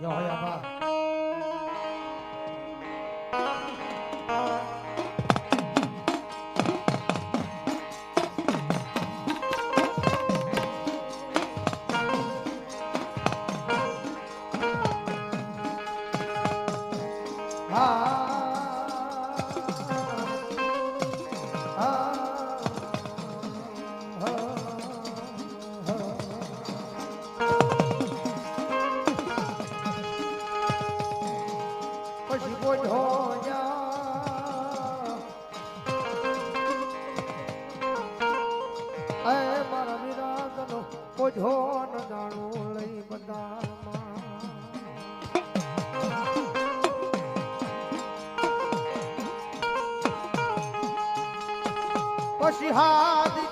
જય હોય આભા પછી વિરાગનો બોધો ન જાણો લઈ બધામાં. પછી હાથ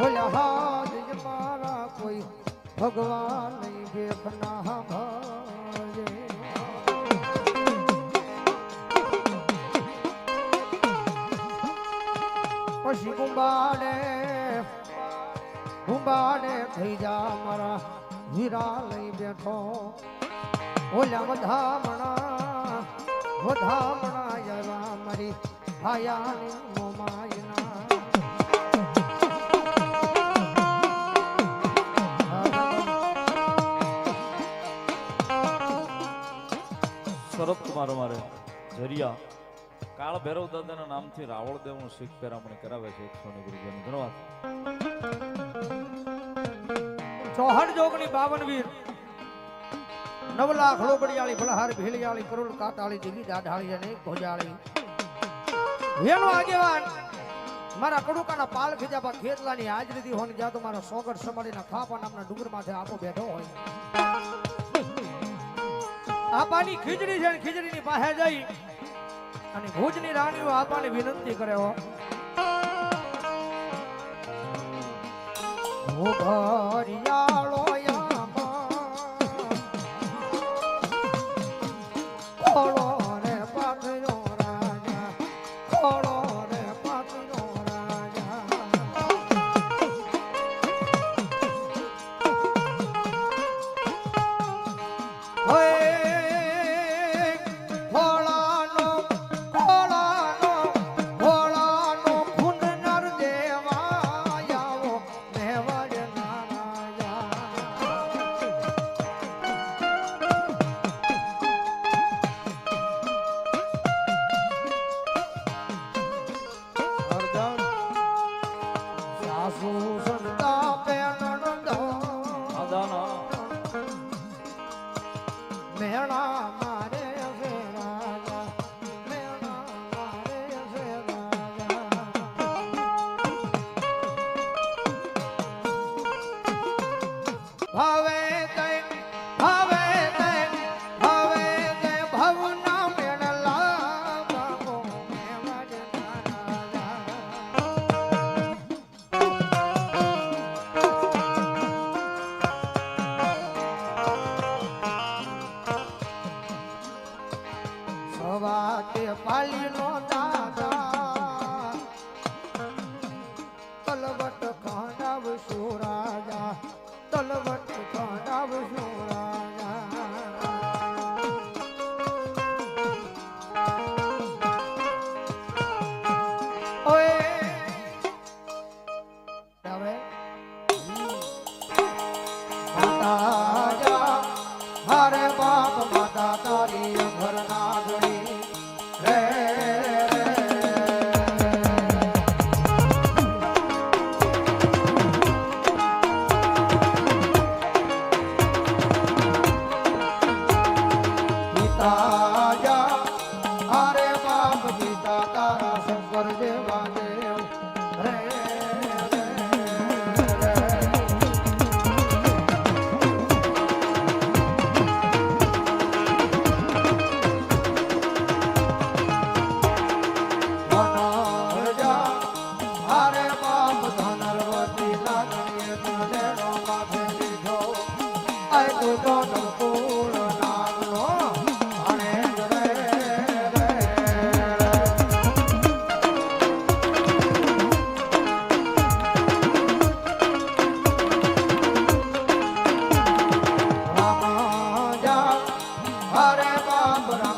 ઓલા હાથ જ મારા કોઈ ભગવાન દેખના ભજે પછી કુંભાડે કુંભાડે થઈ જા મારા હીરા લઈ બેઠો. ઓલા વધામણા વધામણા યરા મારી ભાયાની મોમાયના સરસ તમારો મારે ઝરિયા કાળ ભૈરવ દાદાના નામથી રાવળ દેવનું શીખ પેરામણી કરાવે છે એકસો ને ગુરુજીની ધન્યવાદ ચોહડ જોગણી બાવન નવ લાખ લોબડિયાળી ભલહાર ભેળિયાળી કરોડ કાતાળી દિલ્હી દાઢાળી અને ભોજાળી વેણો આગેવાન, મારા કડુકાના પાલ ખીજાબા ખેતલાની હાજરીથી જ્યાં તો મારા સોગર સમાડીના ખાપા નામના ડુંગર માથે આપો બેઠો હોય. આપાની ખીજડી છે ને ખીજડીની પાસે જઈ અને ભુજની રાણીઓ આપાને વિનંતી કરે હો. ઓ ભાવે કે પાલી નો દાદા राम राम